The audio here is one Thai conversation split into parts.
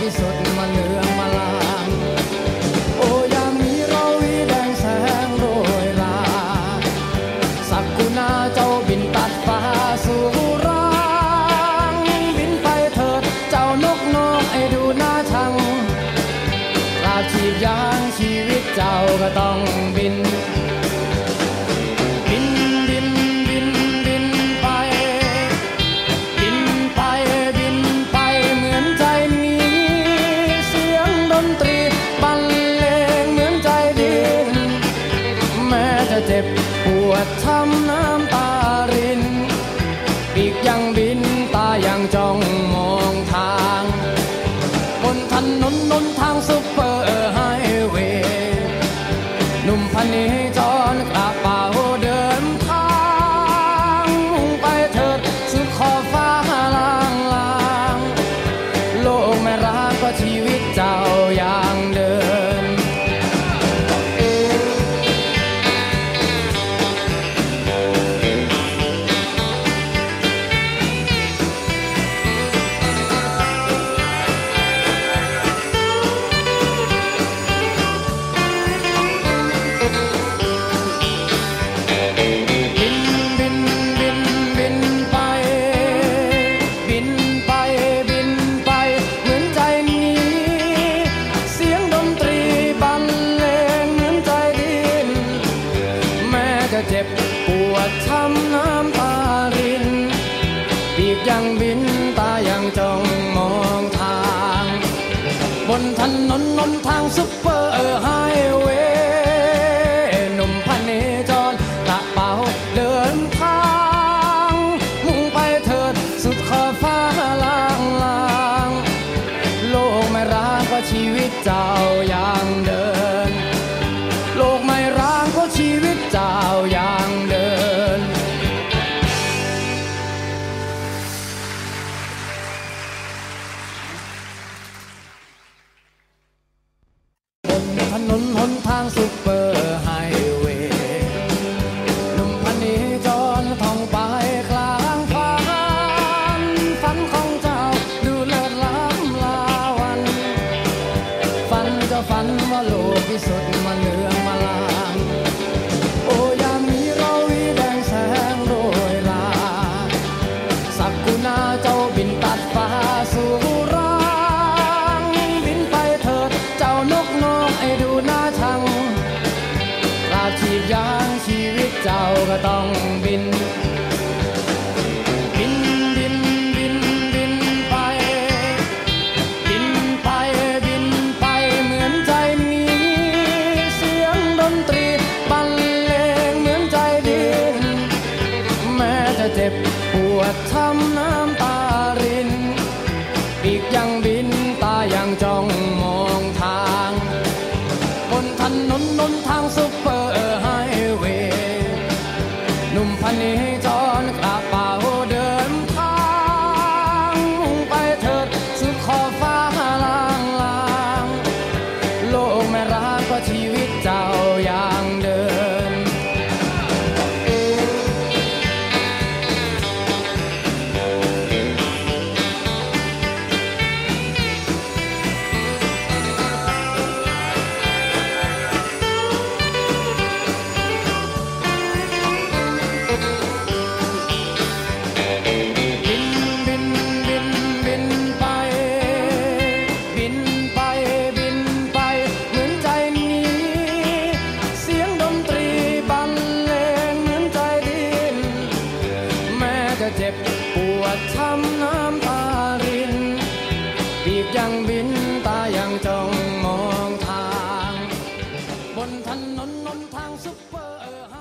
พิสุทธิ์มาเหลืองมาลางโอ้ยามนี้เราวีแดงแสงโรยลา สักกุณาเจ้าบินตัดฟ้าสู่รางบินไปเถิดเจ้านกนกไอ้ดูหน้าชังราชีพยางชีวิตเจ้าก็ต้อง หนุ่มพันนี้จรกระเป๋าเดินทางมุ่งไปเถิดสุดขอบฟ้าลางลางโลกไม่รักก็ชีวิตเจ้าอย่างเดิมางซุปเปอร์ไฮเวย์หนุ่มพันเนจรกระเป๋าเดินทาง มุ่งไปเถิดสุดขอบฟ้าลางลางโลกไม่ร้างก็ชีวิตเจ้าอย่างเดิน โลกไม่ร้างก็ชีวิตเจ้าอย่างเดิน สุทธิ์มาเลืองมาลางโอ้ยามนี้เราวีแดงแสงโรยลาสักกุณาเจ้าบินตัดฟ้าสู่รางบินไปเถิดเจ้านกนกไอ้ดูหน้าชังราชีพยางชีวิตเจ้าก็ต้องบิน วดทำน้ำตาริน ปีกยังบินตายังจ้อ ปวดช้ำน้ำตาริน ปีกยังบินตายังจ้องมองทาง บนถนนนนทางซุปเปอร์ไฮ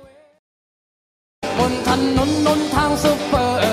เวย์บนถนนนนทางซุปเปอร์